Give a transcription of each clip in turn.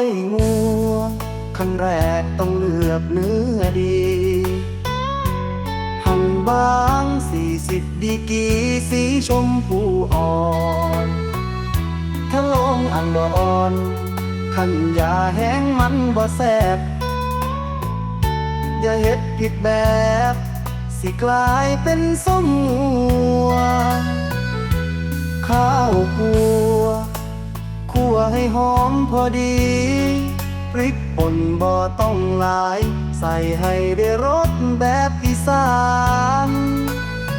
อยงัวขั้นแรกต้องเลือกเนื้อดี หั่นบางสี่สิบดีกีสีชมพูอ่อนถ้าลงอันบ่อ่อนขันยาแห้งมันบ่แสบอย่าเฮ็ดผิดแบบ สิกลายเป็นส้มงัว หอมพอดี พริกป่นบ่ต้องหลาย ใส่ให้ได้รสแบบอีสาน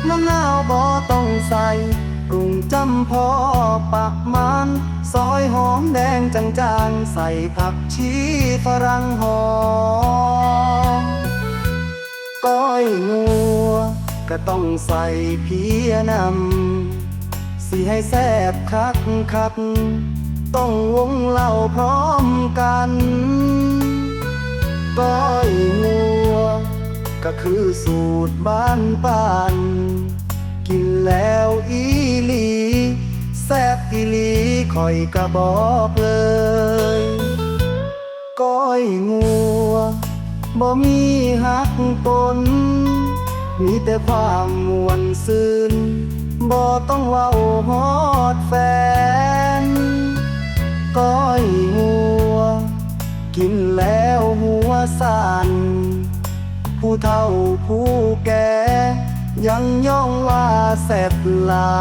มะนาวบ่ต้องใส่ปรุงจำพอปักมันซอยหอมแดงจางๆ ใส่ผักชีฝรั่งหอมก้อยงัว ก็ต้องใส่เพียนำสิให้แซ่บคักคัก ต้องวงเล่าพร้อมกันก้อยงัว ก็คือสูตรบ้านป่าน กินแล้วอีหลี แซ่บอีหลีคอยกระบอกเลยก้อยงัวบ่มีหักตนมีแต่ความมวนซื่นบ่ต้องเว้าฮอดแฟน หัว กินแล้วหัวสั่น ผู้เฒ่าผู้แก่ ยังย่องว่าแซ่บหลา